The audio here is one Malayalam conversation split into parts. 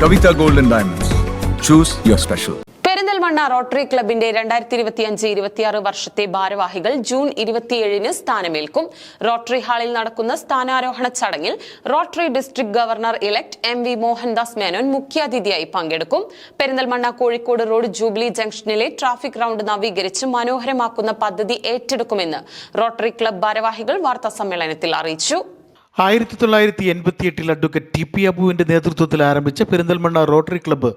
Kavita golden diamonds Diamonds. Your special. Perinthalmanna rotary ക്ലബിന്റെ രണ്ടായിരത്തി ഇരുപത്തിയഞ്ച് ഇരുപത്തിയാറ് വർഷത്തെ ഭാരവാഹികൾ ജൂൺ ഇരുപത്തിയേഴിന് സ്ഥാനമേൽക്കും റോട്ടറി ഹാളിൽ നടക്കുന്ന സ്ഥാനാരോഹണ ചടങ്ങിൽ rotary district governor elect M V Mohandas Menon മുഖ്യാതിഥിയായി പങ്കെടുക്കും പെരിന്തൽമണ്ണ കോഴിക്കോട് റോഡ് ജൂബിലി ജംഗ്ഷനിലെ ട്രാഫിക് റൗണ്ട് നവീകരിച്ച് മനോഹരമാക്കുന്ന പദ്ധതി ഏറ്റെടുക്കുമെന്ന് റോട്ടറി ക്ലബ് ഭാരവാഹികൾ വാർത്താ സമ്മേളനത്തിൽ അറിയിച്ചു ആയിരത്തി തൊള്ളായിരത്തി എൺപത്തി എട്ടിൽ അഡ്വക്കേറ്റ് ടി പി അബുവിന്റെ നേതൃത്വത്തിൽ ആരംഭിച്ച പെരിന്തൽമണ്ണ റോട്ടറി ക്ലബ്ബ്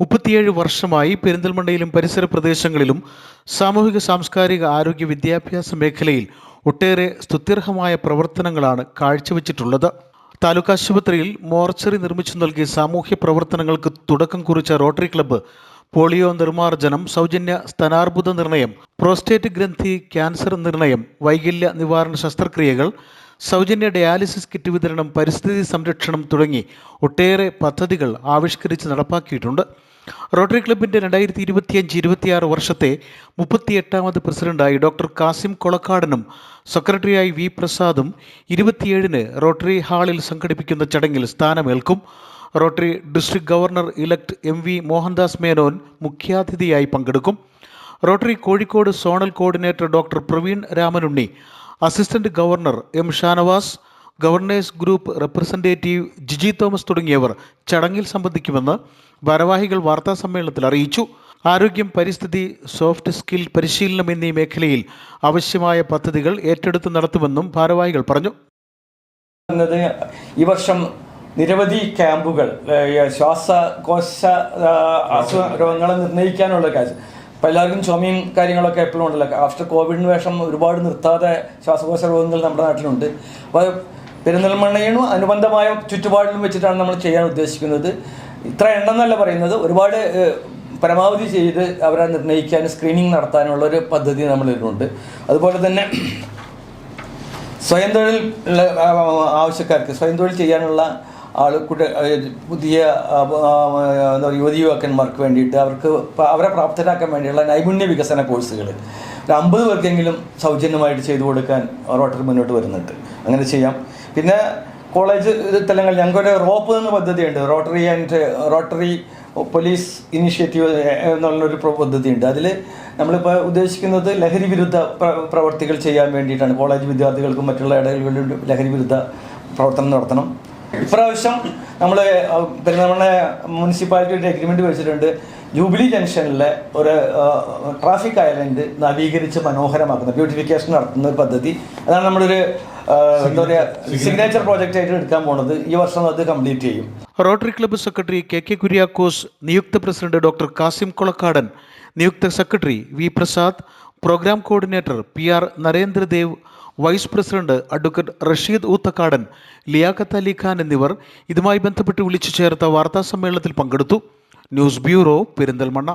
മുപ്പത്തിയേഴ് വർഷമായി പെരിന്തൽമണ്ണയിലും പരിസര പ്രദേശങ്ങളിലും സാമൂഹിക സാംസ്കാരിക ആരോഗ്യ വിദ്യാഭ്യാസ മേഖലയിൽ ഒട്ടേറെ സ്തുത്യർഹമായ പ്രവർത്തനങ്ങളാണ് കാഴ്ചവെച്ചിട്ടുള്ളത്. താലൂക്ക് ആശുപത്രിയിൽ മോർച്ചറി നിർമ്മിച്ചു നൽകിയ സാമൂഹ്യ പ്രവർത്തനങ്ങൾക്ക് തുടക്കം കുറിച്ച റോട്ടറി ക്ലബ്ബ് പോളിയോ നിർമ്മാർജനം സൗജന്യ സ്തനാർബുദ നിർണയം പ്രോസ്റ്റേറ്റ് ഗ്രന്ഥി ക്യാൻസർ നിർണയം വൈകല്യ നിവാരണ ശസ്ത്രക്രിയകൾ സൗജന്യ ഡയാലിസിസ് കിറ്റ് വിതരണം പരിസ്ഥിതി സംരക്ഷണം തുടങ്ങി ഒട്ടേറെ പദ്ധതികൾ ആവിഷ്കരിച്ച് നടപ്പാക്കിയിട്ടുണ്ട്. റോട്ടറി ക്ലബിന്റെ രണ്ടായിരത്തി ഇരുപത്തിയഞ്ച് ഇരുപത്തിയാറ് വർഷത്തെ മുപ്പത്തിയെട്ടാമത് പ്രസിഡന്റായി ഡോക്ടർ കാസിം കൊളക്കാടനും സെക്രട്ടറിയായി വി പ്രസാദും ഇരുപത്തിയേഴിന് റോട്ടറി ഹാളിൽ സംഘടിപ്പിക്കുന്ന ചടങ്ങിൽ സ്ഥാനമേൽക്കും. Rotary district governor elect M V Mohandas Menon മുഖ്യാതിഥിയായി പങ്കെടുക്കും. Rotary Kozhikode zonal coordinator doctor Praveen Ramanunni assistant governor M Shanavas governor's group representative Jiji Thomas തുടങ്ങിയവർ ചടങ്ങിൽ സംബന്ധിക്കുമെന്ന് ഭാരവാഹികൾ വാർത്താ സമ്മേളനത്തിൽ അറിയിച്ചു. ആരോഗ്യം പരിസ്ഥിതി സോഫ്റ്റ് സ്കിൽ പരിശീലനം എന്നീ മേഖലയിൽ ആവശ്യമായ പദ്ധതികൾ ഏറ്റെടുത്ത് നടത്തുമെന്നും ഭാരവാഹികൾ പറഞ്ഞു. ഈ വർഷം നിരവധി ക്യാമ്പുകൾ ശ്വാസകോശ രോഗങ്ങളെ നിർണയിക്കാനുള്ള കാര്യം ഇപ്പം എല്ലാവർക്കും ചുമയും കാര്യങ്ങളൊക്കെ എപ്പോഴും ഉണ്ടല്ലോ. ആഫ്റ്റർ കോവിഡിന് ശേഷം ഒരുപാട് നിർത്താതെ ശ്വാസകോശ രോഗങ്ങൾ നമ്മുടെ നാട്ടിലുണ്ട്. അപ്പോൾ പെരുന്തൽമണ്ണയും അനുബന്ധമായ ചുറ്റുപാടിലും വെച്ചിട്ടാണ് നമ്മൾ ചെയ്യാൻ ഉദ്ദേശിക്കുന്നത്. ഇത്ര എണ്ണം എന്നല്ല പറയുന്നത്. ഒരുപാട് പരമാവധി ചെയ്ത് അവരെ നിർണയിക്കാൻ സ്ക്രീനിങ് നടത്താനുള്ള ഒരു പദ്ധതി നമ്മളിലുണ്ട് അതുപോലെ തന്നെ സ്വയം തൊഴിൽ ആവശ്യക്കാർക്ക് സ്വയം തൊഴിൽ ചെയ്യാനുള്ള കുട്ടി പുതിയ യുവതി യുവാക്കന്മാർക്ക് വേണ്ടിയിട്ട് അവർക്ക് അവരെ പ്രാപ്തരാക്കാൻ വേണ്ടിയുള്ള നൈപുണ്യ വികസന കോഴ്സുകൾ ഒരു അമ്പത് പേർക്കെങ്കിലും സൗജന്യമായിട്ട് ചെയ്തു കൊടുക്കാൻ റോട്ടറി മുന്നോട്ട് വരുന്നുണ്ട്. അങ്ങനെ ചെയ്യാം. പിന്നെ കോളേജ് തലങ്ങൾ ഞങ്ങൾക്കൊരു റോപ്പ് എന്ന പദ്ധതിയുണ്ട്. Rotary and rotary police initiative എന്നുള്ളൊരു പദ്ധതിയുണ്ട്. അതിൽ നമ്മളിപ്പോൾ ഉദ്ദേശിക്കുന്നത് ലഹരി വിരുദ്ധ പ്ര- പ്രവർത്തികൾ ചെയ്യാൻ വേണ്ടിയിട്ടാണ്. കോളേജ് വിദ്യാർത്ഥികൾക്കും മറ്റുള്ള ഇടകളിലും ലഹരി വിരുദ്ധ പ്രവർത്തനം നടത്തണം. ഇപ്രാവശ്യം നമ്മൾ പെരുന്തൽമണ്ണ മുനിസിപ്പാലിറ്റിയുടെ എഗ്രിമെന്റ് വെച്ചിട്ടുണ്ട്. ജൂബിലി ജംഗ്ഷനിലെ ഒരു ട്രാഫിക് ഐലൻഡ് നവീകരിച്ച് മനോഹരമാക്കുന്ന ബ്യൂട്ടിഫിക്കേഷൻ നടത്തുന്ന ഒരു പദ്ധതി. അതാണ് നമ്മളൊരു എന്താ പറയുക സിഗ്നേച്ചർ പ്രോജക്റ്റ് ആയിട്ട് എടുക്കാൻ പോണത്. ഈ വർഷം അത് കംപ്ലീറ്റ് ചെയ്യും. Rotary club secretary K K Kuriakose നിയുക്ത പ്രസിഡന്റ് ഡോക്ടർ കാസിം കൊളക്കാടൻ നിയുക്ത secretary V Prasad program coordinator P R Narendradev vice president advocate Rasheed Oothakkadan Liyakath Ali Khan എന്നിവർ ഇതുമായി ബന്ധപ്പെട്ട് വിളിച്ചു ചേർത്ത വാർത്താ സമ്മേളനത്തിൽ പങ്കെടുത്തു. News bureau Perinthalmanna.